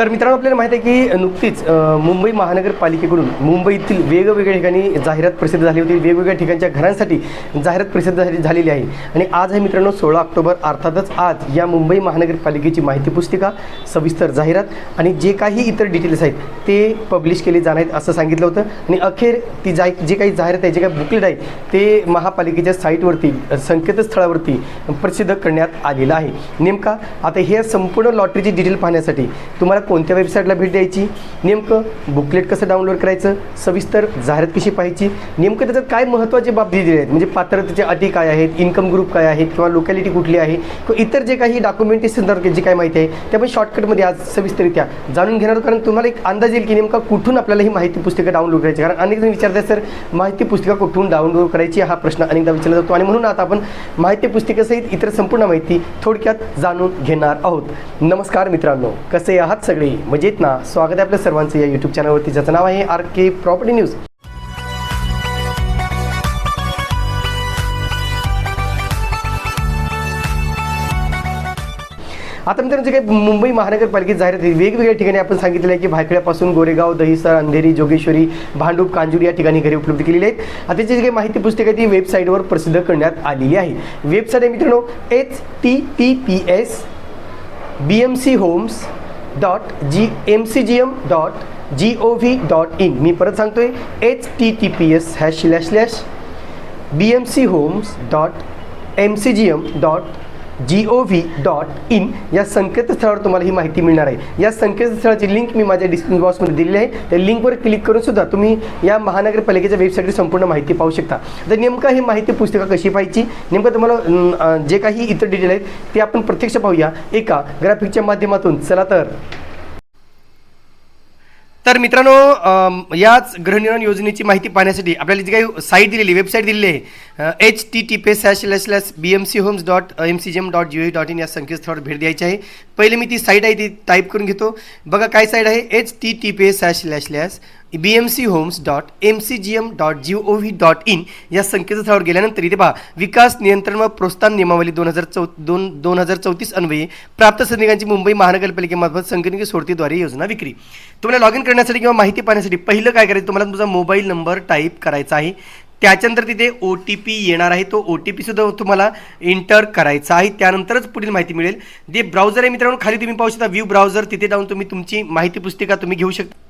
तर मित्रांनो आपल्याला माहिती आहे की नुकतीच मुंबई महानगरपालिकेकडून मुंबईतील वेगवेगळ्या ठिकाणी जाहिरात प्रसिद्ध झाली होती. वेगवेगळ्या ठिकाणच्या घरांसाठी जाहिरात प्रसिद्ध झाली झालेली आहे. आणि आज आहे मित्रांनो सोळा ऑक्टोबर अर्थातच आज या मुंबई महानगरपालिकेची माहिती पुस्तिका सविस्तर जाहिरात आणि जे काही इतर डिटेल्स आहेत ते पब्लिश केले जाणार आहेत असं सांगितलं होतं. आणि अखेर ती जा जे काही जाहिरात आहे जे काही बुकलेट आहे ते महापालिकेच्या साईटवरती संकेतस्थळावरती प्रसिद्ध करण्यात आलेलं आहे. नेमका आता हे संपूर्ण लॉटरीची डिटेल पाहण्यासाठी तुम्हाला कोणत्या वेबसाईटला भेट द्यायची? नेमकं बुकलेट कसं डाउनलोड करायचं? सविस्तर जाहिरात कशी पाहायची? नेमकं त्याच्यात काय महत्त्वाची बाब दिली आहेत? म्हणजे पात्रतेच्या अटी काय आहेत? इन्कम ग्रुप काय आहेत किंवा लोकॅलिटी कुठली आहे? किंवा इतर जे काही डॉक्युमेंटेशन जी काय माहिती आहे त्या पण शॉर्टकटमध्ये आज सविस्तरित्या जाणून घेणार आहोत. कारण तुम्हाला एक अंदाज येईल की नेमका कुठून आपल्याला ही माहिती पुस्तिका डाउनलोड करायची कारण अनेक जण विचारतात सर माहिती पुस्तिका कुठून डाउनलोड करायची? हा प्रश्न अनेकदा विचारला जातो. आणि म्हणून आता आपण माहिती पुस्तिकेसहित इतर संपूर्ण माहिती थोडक्यात जाणून घेणार आहोत. नमस्कार मित्रांनो. कसे आहात सगळे? मजेत ना. स्वागत आहे आपल्या सर्वांचं या यूट्यूब चॅनलवरती ज्याचं नाव आहे आर के प्रॉपर्टी न्यूज आता मित्रांनो जे काही मुंबई महानगरपालिकेत जाहिरात आहे वेगवेगळ्या ठिकाणी आपण सांगितलेलं आहे की भायखळ्यापासून गोरेगाव दहिसर अंधेरी जोगेश्वरी भांडूप कांजूर या ठिकाणी घरी उपलब्ध केलेली आहेत. आता त्याची जी काही माहिती पुस्तक आहे ती वेबसाईटवर प्रसिद्ध करण्यात आलेली आहे. वेबसाईट आहे मित्रांनो H T T P S B M C homes dot G M C G M dot G O V dot in मी परत सांगतोय H T T P S hash slash slash B M C homes dot M C G M dot G O V dot in या संकेतस्थळावर तुम्हाला ही माहिती मिळणार आहे. या संकेतस्थळाची link मी माझ्या डिस्क्रिप्शन बॉक्समध्ये दिलेली आहे. त्या लिंकवर क्लिक करून सुद्धा तुम्ही या महानगरपालिकेच्या वेबसाईटवर संपूर्ण माहिती पाहू शकता. तर नेमकं ही माहिती पुस्तिका कशी पाहायची? नेमकं तुम्हाला जे काही इतर डिटेल आहेत ते आपण प्रत्यक्ष पाहूया. एका ग्राफिकच्या माध्यमातून. चला तर. तर मित्रांनो याच गृहनिर्माण योजनेची माहिती पाहण्यासाठी आपल्याला जी काही साईट दिलेली वेबसाईट दिलेली आहे. H T T P सॅश slash slash B M C homes dot M C G M dot G O dot in या संकेतस्थळावर भेट द्यायची आहे. पहिले मी ती साईट आहे ती टाईप करून घेतो. बघा काय साईट आहे? H T T P सॅश slash slash B M C homes dot M C G M dot G O V dot in या संकेतस्थळावर गेल्यानंतर इथे पहा विकास नियंत्रण व प्रोत्साहन नियमावली दोन हजार चौ दोन दोन हजार चौतीस अन्वये प्राप्त सैनिकांची मुंबई महानगरपालिकेमार्फत संगणकीय सोडतीद्वारे योजना विक्री. तुम्हाला लॉग इन करण्यासाठी किंवा माहिती पाहण्यासाठी पहिलं काय करायचं तुम्हाला तुमचा मोबाईल नंबर टाईप करायचा आहे. त्याच्यानंतर तिथे ओ टी पी येणार आहे तो ओ टी पीसुद्धा तुम्हाला एंटर करायचा आहे. त्यानंतरच पुढील माहिती मिळेल. जे ब्राउझर आहे मित्रांनो खाली तुम्ही पाहू शकता व्ह्यू ब्राउझर तिथे जाऊन तुम्ही तुमची माहिती पुस्तिका तुम्ही घेऊ शकता.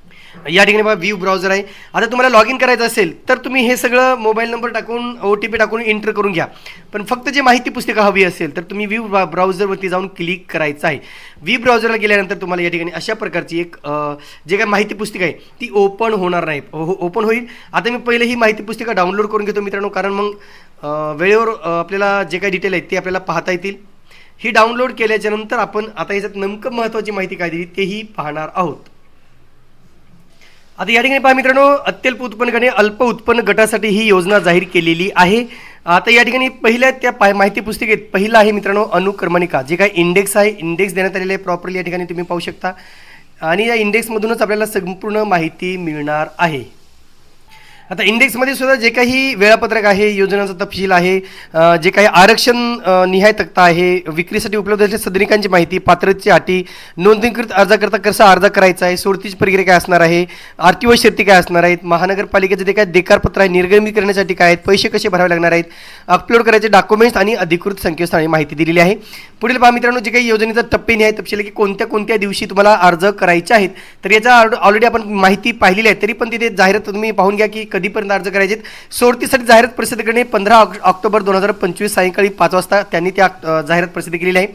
या ठिकाणी बघा व्ह्यू ब्राउझर आहे. आता तुम्हाला लॉग इन करायचं असेल तर तुम्ही हे सगळं मोबाईल नंबर टाकून ओ टी पी टाकून एंटर करून घ्या. पण फक्त जे माहिती पुस्तिका हवी असेल तर तुम्ही व्ह्यू ब्राउझरवरती जाऊन क्लिक करायचं आहे. व्ह्यू ब्राउझरला गेल्यानंतर तुम्हाला या ठिकाणी अशा प्रकारची एक जे काही माहिती पुस्तिका आहे ती ओपन होणार नाही. हो, हो, ओपन होईल. आता मी पहिले ही माहिती पुस्तिका डाउनलोड करून घेतो मित्रांनो कारण मग वेळेवर आपल्याला जे काही डिटेल आहेत ते आपल्याला पाहता येतील. ही डाउनलोड केल्याच्यानंतर आपण आता याच्यात नेमकं महत्त्वाची माहिती काय दिली तेही पाहणार आहोत. आता या ठिकाणी पहा मित्रांनो अत्यल्प उत्पन्न गणे अल्प उत्पन्न गटासाठी ही योजना जाहीर केलेली आहे. आता या ठिकाणी पहिल्या त्या पा माहिती पुस्तिकेत पहिलं आहे मित्रांनो अनुक्रमणिका. जे काही इंडेक्स आहे इंडेक्स देण्यात आलेले आहे प्रॉपरली या ठिकाणी तुम्ही पाहू शकता. आणि या इंडेक्समधूनच आपल्याला संपूर्ण माहिती मिळणार आहे. आता इंडेक्समध्ये सुद्धा जे काही वेळापत्रक आहे योजनांचा तपशील आहे जे काही आरक्षण निहाय तक्ता आहे विक्रीसाठी उपलब्ध असलेल्या सदनिकांची माहिती पात्रतेची अटी नोंदणीकृत अर्जाकरता कसा अर्ज करायचा आहे सोडतीची प्रक्रिया काय असणार आहे आर्थिक व शेती शर्ती काय असणार आहेत महानगरपालिकेचे जे काय देकारपत्र आहे निर्गमित करण्यासाठी काय आहेत पैसे कसे भरावे लागणार आहेत अपलोड करायचे डॉक्युमेंट्स आणि अधिकृत संकेतस्थळाने माहिती दिलेली आहे. पुढील पहा मित्रांनो जे काही योजनेचा टप्पे निहाय तपशील आहे की कोणत्या कोणत्या दिवशी तुम्हाला अर्ज करायचे आहेत तर याचा ऑलरेडी आपण माहिती पाहिलेली आहे तरी पण तिथे जाहिरात तुम्ही पाहून घ्या की कधीपर्यंत अर्ज करायचे सोडतीसाठी जाहिरात प्रसिद्ध करणे पंधरा ऑक्टोबर दोन हजार पंचवीस सायंकाळी पाच वाजता त्यांनी त्या जाहिरात प्रसिद्ध केलेली आहे.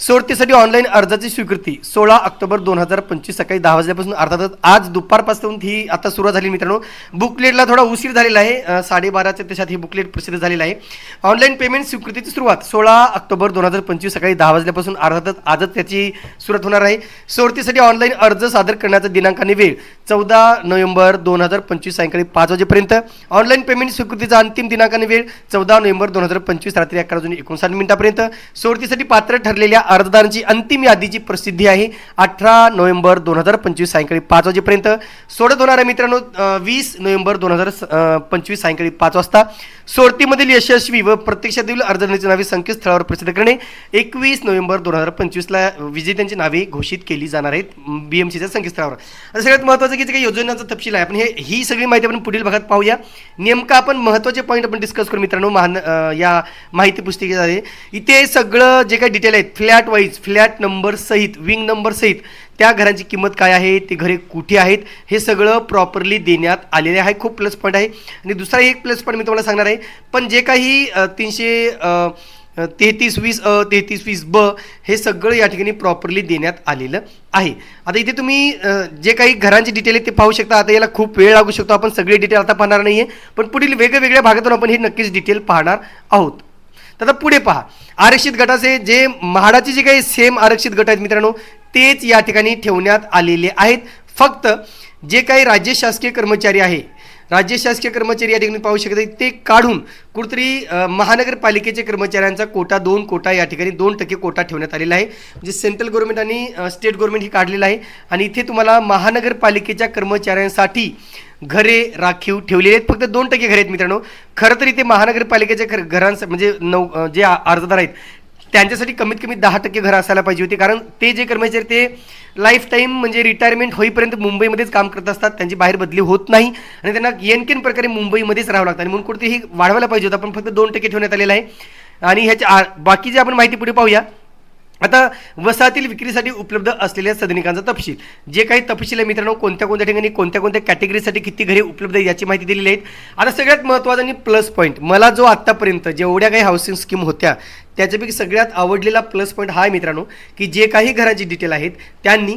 सोडतीसाठी ऑनलाईन अर्जाची स्वीकृती. सोळा ऑक्टोबर दोन हजार पंचवीस सकाळी दहा वाजल्यापासून अर्थातच आज दुपारपासून ही आता सुरुवात झाली मित्रांनो. बुकलेटला थोडा उशीर झालेला आहे. साडेबाराच्या त्याच्यात ही बुकलेट प्रसिद्ध झालेलं आहे. ऑनलाईन पेमेंट स्वीकृतीची सुरुवात सोळा ऑक्टोबर दोन हजार पंचवीस सकाळी दहा वाजल्यापासून अर्थातच आजच त्याची सुरुवात होणार आहे. सोडतीसाठी ऑनलाईन अर्ज सादर करण्याचा दिनांक आणि वेळ चौदा नोव्हेंबर दोन हजार पंचवीस सायंकाळी पाच वाजेपर्यंत. ऑनलाईन पेमेंट स्वीकृतीचा अंतिम दिनांक आणि वेळ चौदा नोव्हेंबर दोन हजार पंचवीस रात्री अकरा वाजून एकोणसाठ मिनिटापर्यंत. सोडतीसाठी पात्र ठरलेल्या अर्जदारांची अंतिम यादीची प्रसिद्धी आहे. अठरा नोव्हेंबर दोन हजार पंचवीस सायंकाळी पाच वाजेपर्यंत. सोडत होणार आहे मित्रांनो वीस नोव्हेंबर दोन हजार पंचवीस सायंकाळी पाच वाजता. सोडतीमधील यशस्वी व प्रत्यक्षातील अर्जदारांची नावे संकेतस्थळावर प्रसिद्ध करणे. एकवीस नोव्हेंबर दोन हजार पंचवीसला विजेत्यांची नावे घोषित केली जाणार आहेत बी एम सीच्या संकेतस्थळावर. आता सगळ्यात महत्त्वाचं की जे काही योजनांचा तपशील आहे आपण हे ही सगळी माहिती आपण पुढील भागात पाहूया. नेमका आपण महत्त्वाचे पॉईंट आपण डिस्कस करू मित्रांनो महान या माहिती पुस्तिकेमध्ये इथे सगळं जे काही डिटेल आहेत flat flat wise flat number सहित विंग नंबर सहित त्या घरांची किंमत काय आहे ते घरे कुठे आहेत हे सगळं प्रॉपरली देण्यात आलेले आहे. खूप प्लस पॉईंट आहे. आणि दुसरा एक प्लस पॉईंट मी तुम्हाला सांगणार आहे. पण जे काही तीनशे तेहतीस वीस अ तेहतीस वीस ब हे सगळं या ठिकाणी प्रॉपरली देण्यात आलेलं आहे. आता इथे तुम्ही जे काही घरांची डिटेल आहे ते पाहू शकता. आता याला खूप वेळ लागू शकतो. आपण सगळे डिटेल आता पाहणार नाही आहे पण पुढील वेगवेगळ्या भागातून आपण हे नक्कीच डिटेल पाहणार आहोत. तर आता पुढे पहा. आरक्षित गटाचे जे म्हाडाचे जे काही सेम आरक्षित गट आहेत मित्रांनो तेच या ठिकाणी ठेवण्यात आलेले आहेत. फक्त जे काही राज्य शासकीय कर्मचारी आहे राज्य शासकीय कर्मचारी या ठिकाणी पाहू शकत ते काढून कुठतरी महानगरपालिकेच्या कर्मचाऱ्यांचा कोटा दोन कोटा या ठिकाणी दोन टक्के कोटा ठेवण्यात आलेला आहे. म्हणजे सेंट्रल गव्हर्नमेंट आणि स्टेट गव्हर्नमेंट ही काढलेलं आहे. आणि इथे तुम्हाला महानगरपालिकेच्या कर्मचाऱ्यांसाठी घरे राखीव ठेवलेले आहेत. फक्त दोन टक्के घरे आहेत मित्रांनो. खरं तर इथे महानगरपालिकेच्या घर घरांस म्हणजे नऊ जे अर्जदार आहेत त्यांच्यासाठी कमीत कमी दहा टक्के घरं असायला पाहिजे होती. कारण ते जे कर्मचारी ते लाईफ टाईम म्हणजे रिटायरमेंट होईपर्यंत मुंबईमध्येच काम करत असतात. त्यांची बाहेर बदली होत नाही. आणि त्यांना येणकेन प्रकारे मुंबईमध्येच राहावं लागतं. आणि म्हणून कुठेतरी वाढवायला पाहिजे होतं. पण फक्त दोन टक्के ठेवण्यात आलेलं आहे. आणि ह्याच्या आ- बाकी जे आपण माहिती पुढे पाहूया आता वसाहतील विक्रीसाठी उपलब्ध असलेल्या सदनिकांचा तपशील. जे काही तपशील आहे मित्रांनो कोणत्या कोणत्या ठिकाणी कोणत्या कोणत्या कॅटेगरीसाठी किती घरे उपलब्ध आहे याची माहिती दिलेली आहे आता सगळ्यात महत्त्वाचा आणि प्लस पॉईंट मला जो आत्तापर्यंत जेवढ्या काही हाऊसिंग स्कीम होत्या त्याच्यापैकी सगळ्यात आवडलेला प्लस पॉईंट हा आहे मित्रांनो की जे काही घरांची डिटेल आहेत त्यांनी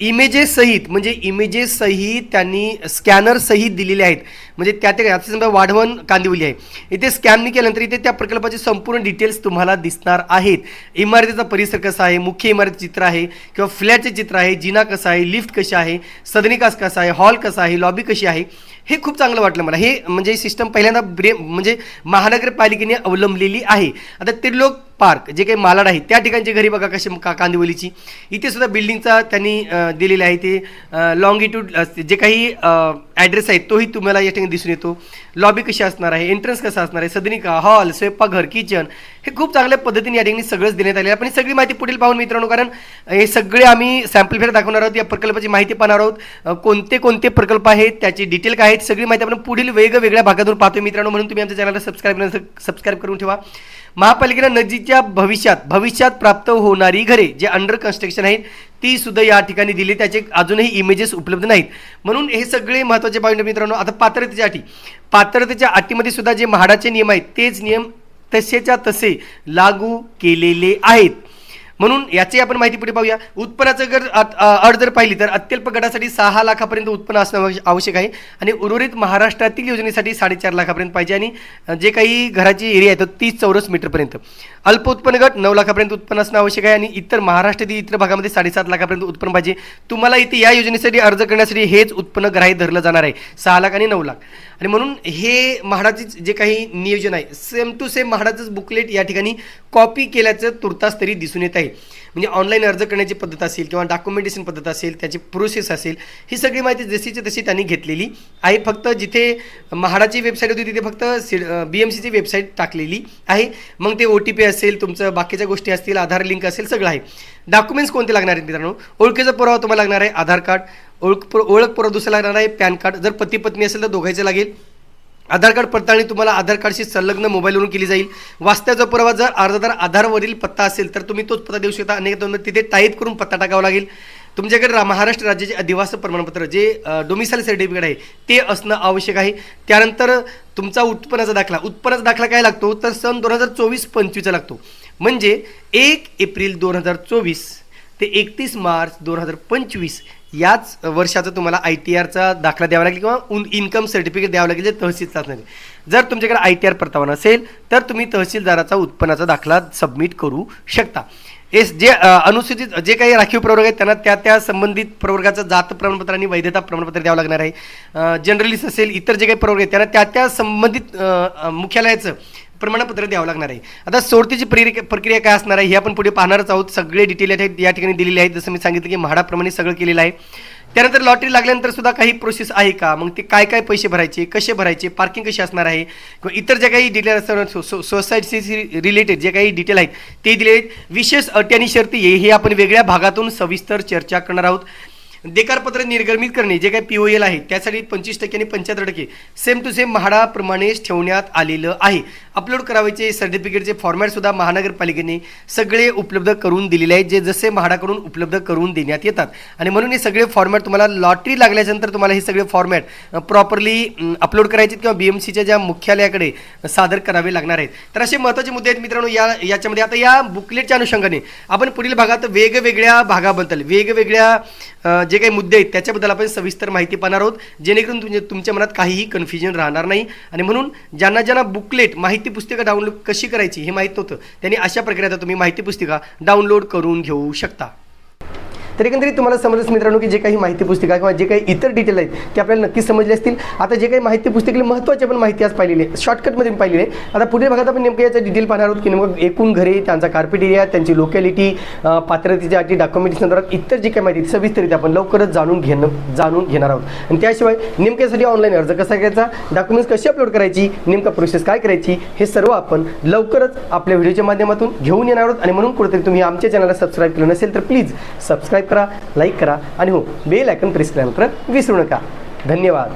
इमेजेससहित म्हणजे इमेजेससहित त्यांनी स्कॅनरसहित दिलेले आहेत. म्हणजे त्या त्या आता समजा वाढवण कांदिवली आहे. इथे स्कॅन केल्यानंतर इथे त्या प्रकल्पाचे संपूर्ण डिटेल्स तुम्हाला दिसणार आहेत. इमारतीचा परिसर कसा आहे? मुख्य इमारत चित्र आहे किंवा फ्लॅटचे चित्र आहे? जिना कसा आहे? लिफ्ट कशी आहे? सदनिकास कसा आहे? हॉल कसा आहे? लॉबी कशी आहे? हे खूप चांगलं वाटलं मला. हे म्हणजे सिस्टम पहिल्यांदा ब्रे म्हणजे महानगरपालिकेने अवलंबलेली आहे. आता ते लोक पार्क जे काही मालाड आहे त्या ठिकाणची घरी बघा कशी का कांदिवलीची. इथे सुद्धा बिल्डिंगचा त्यांनी दिलेला आहे ते लॉंगिट्यूड जे काही ॲड्रेस आहे तोही तुम्हाला या ठिकाणी दिसून येतो. लॉबी कशी असणार आहे एंट्रन्स कसा असणार आहे सदनिका हॉल स्वयंपाकघर किचन हे खूप चांगल्या पद्धतीने या ठिकाणी सगळंच देण्यात आले आहे. आपण ही सगळी माहिती पुढील पाहून मित्रांनो कारण हे सगळे आम्ही सॅम्पल फेअर दाखवणार आहोत या प्रकल्पाची माहिती पाहणार आहोत. कोणते कोणते प्रकल्प आहेत त्याची डिटेल काय आहेत सगळी माहिती आपण पुढील वेगवेगळ्या भागातून पाहतो मित्रांनो. म्हणून तुम्ही आमच्या चॅनलला सबस्क्राईब सबस्क्राईब करून ठेवा. महापालिकेनं नजीकच्या भविष्यात भविष्यात प्राप्त होणारी घरे जे अंडर कन्स्ट्रक्शन आहेत ती सुद्धा या ठिकाणी दिली. त्याचे अजूनही इमेजेस उपलब्ध नाहीत. म्हणून हे सगळे महत्त्वाचे पॉईंट मित्रांनो. आता पात्रतेच्या अटी. पात्रतेच्या अटीमध्ये सुद्धा जे म्हाडाचे नियम आहेत तेच नियम तसेच्या तसे लागू केलेले आहेत. म्हणून याची आपण माहिती पुढे पाहूया. उत्पन्नाचं जर अट- जर पाहिली तर अत्यल्प गटासाठी सहा लाखापर्यंत उत्पन्न असणं आवश्यक आहे. आणि उर्वरित महाराष्ट्रातील योजनेसाठी साडेचार लाखापर्यंत पाहिजे. आणि जे काही घराची एरिया आहे तो तीस चौरस मीटरपर्यंत. अल्प उत्पन्न गट नऊ लाखापर्यंत उत्पन्न असणं आवश्यक आहे. आणि इतर महाराष्ट्रातील इतर भागामध्ये साडेसात लाखापर्यंत उत्पन्न पाहिजे. तुम्हाला इथे या योजनेसाठी अर्ज करण्यासाठी हेच उत्पन्न ग्राह्य धरलं जाणार आहे. सहा लाख आणि नऊ लाख. आणि म्हणून हे म्हाडाचीच जे काही नियोजन आहे सेम टू सेम म्हाडाचंच बुकलेट या ठिकाणी कॉपी केल्याचं तुर्तास तरी दिसून येत आहे. म्हणजे ऑनलाईन अर्ज करण्याची पद्धत असेल किंवा डॉक्युमेंटेशन पद्धत असेल त्याची प्रोसेस असेल ही सगळी माहिती जशीची तशी त्यांनी घेतलेली आहे. फक्त जिथे म्हाडाची वेबसाईट होती तिथे फक्त सी बी एम सीची वेबसाईट टाकलेली आहे. मग ते ओ टी पी असेल तुमचं बाकीच्या गोष्टी असतील आधार लिंक असेल सगळं आहे. डॉक्युमेंट्स कोणते लागणार आहेत मित्रांनो? ओळखीचा पुरावा तुम्हाला लागणार आहे आधार कार्ड. ओळख ओळख पुरावा दुसरा लागणार आहे पॅन कार्ड. जर पती पत्नी असेल तर दोघायचं लागेल. आधार कार्ड पडताळणी तुम्हाला आधार कार्डशी संलग्न मोबाईलवरून केली जाईल. वास्तव्याचा पुरावा जर अर्जदार आधारवरील पत्ता असेल तर तुम्ही तोच पत्ता देऊ शकता. अनेक दोन तिथे टाईप करून पत्ता टाकावा लागेल. तुमच्याकडे रा- महाराष्ट्र राज्याचे अधिवास प्रमाणपत्र जे डोमिसाईल सर्टिफिकेट आहे ते असणं आवश्यक आहे. त्यानंतर तुमचा उत्पन्नाचा दाखला. उत्पन्नाचा दाखला काय लागतो? तर सन दोन हजार चोवीस पंचवीसचा लागतो. म्हणजे एक एप्रिल दोन हजार चोवीस ते एकतीस मार्च दोन हजार पंचवीस याच वर्षाचा तुम्हाला आय टी आरचा दाखला द्यावा लागेल किंवा उन इन्कम सर्टिफिकेट द्यावं लागेल जे तहसील चाचणी जर तुमच्याकडे आय टी आर परतावा नसेल तर तुम्ही तहसीलदाराचा उत्पन्नाचा दाखला सबमिट करू शकता. एस जे अनुसूचित जे काही राखीव प्रवर्ग आहेत त्यांना त्या त्या संबंधित प्रवर्गाचं जात प्रमाणपत्र आणि वैधता प्रमाणपत्र द्यावं लागणार आहे. जनरलिस्ट असेल इतर जे काही प्रवर्ग आहेत त्यांना त्या त्या संबंधित मुख्यालयाचं प्रमाणपत्र द्यावं लागणार आहे. आता सोडतीची प्रक्रिया प्रक्रिया काय असणार आहे हे आपण पुढे पाहणारच आहोत. सगळे डिटेल आहेत या ठिकाणी दिलेले आहेत. जसं मी सांगितलं की म्हाडाप्रमाणे सगळं केलेलं आहे. त्यानंतर लॉटरी लागल्यानंतर सुद्धा काही प्रोसेस आहे का? मग ते काय काय पैसे भरायचे कसे भरायचे पार्किंग कशी असणार आहे? किंवा इतर जे काही डिटेल असणार सो सोसायटीशी रिलेटेड जे काही डिटेल आहेत ते दिले आहेत. विशेष अटी आणि शर्ती आहे हे आपण वेगळ्या भागातून सविस्तर चर्चा करणार आहोत. देकारपत्र निर्गमित करणे जे काही पी ओ एल आहे त्यासाठी पंचवीस टक्के आणि पंच्याहत्तर टक्के सेम टू सेम म्हाडाप्रमाणेच ठेवण्यात आलेलं आहे. अपलोड करावायचे सर्टिफिकेटचे फॉर्मॅट सुद्धा महानगरपालिकेने सगळे उपलब्ध करून दिलेले आहेत जे जसे म्हाडाकडून उपलब्ध करून देण्यात येतात. आणि म्हणून हे सगळे फॉर्मॅट तुम्हाला लॉटरी लागल्याच्यानंतर तुम्हाला हे सगळे फॉर्मॅट प्रॉपरली अपलोड करायचे किंवा बी एम सीच्या ज्या मुख्यालयाकडे सादर करावे लागणार आहेत. तर असे महत्त्वाचे मुद्दे आहेत मित्रांनो या याच्यामध्ये. आता या बुकलेटच्या अनुषंगाने आपण पुढील भागात वेगवेगळ्या भागाबद्दल वेगवेगळ्या जे काही मुद्दे आहेत त्याच्याबद्दल आपण सविस्तर माहिती पाहणार आहोत. जेणेकरून तुमच्या तुमच्या मनात काहीही कन्फ्युजन राहणार नाही. आणि म्हणून ज्यांना ज्यांना बुकलेट माहिती पुस्तिका डाउनलोड कशी करायची हे माहीत नव्हतं त्यांनी अशा प्रकारे आता तुम्ही माहिती पुस्तिका डाउनलोड करून घेऊ शकता. तर एकंदरीत तुम्हाला समजलं मित्रांनो की जे काही माहिती पुस्तिका किंवा जे काही इतर डिटेल आहेत ते आपल्याला नक्कीच समजले असतील. आता जे काही माहिती पुस्तिकेली महत्त्वाची आपण माहिती आज पाहिलेली आहे शॉर्टकटमध्ये पाहिलेली आहे. आता पुढील भागात आपण नेमकं याचं डिटेल पाहणार आहोत की नेमकं एकूण घरे त्यांचा कार्पेट एरिया त्यांची लोकॅलिटी पात्रतेच्या अटी डॉक्युमेंटेशन संदर्भात इतर जी काही माहिती सविस्तरित आपण लवकरच जाणून घेणं जाणून घेणार आहोत. आणि त्याशिवाय नेमक्यासाठी ऑनलाईन अर्ज कसा करायचा डॉक्युमेंट्स कशी अपलोड करायची नेमका प्रोसेस काय करायची हे सर्व आपण लवकरच आपल्या व्हिडिओच्या माध्यमातून घेऊन येणार आहोत. आणि म्हणून कुठेतरी तुम्ही आमच्या चॅनलला सबस्क्राईब केलं नसेल तर प्लीज सबस्क्राईब करा लाईक करा आणि हो बेल आयकन प्रेस केल्यानंतर विसरू नका. धन्यवाद.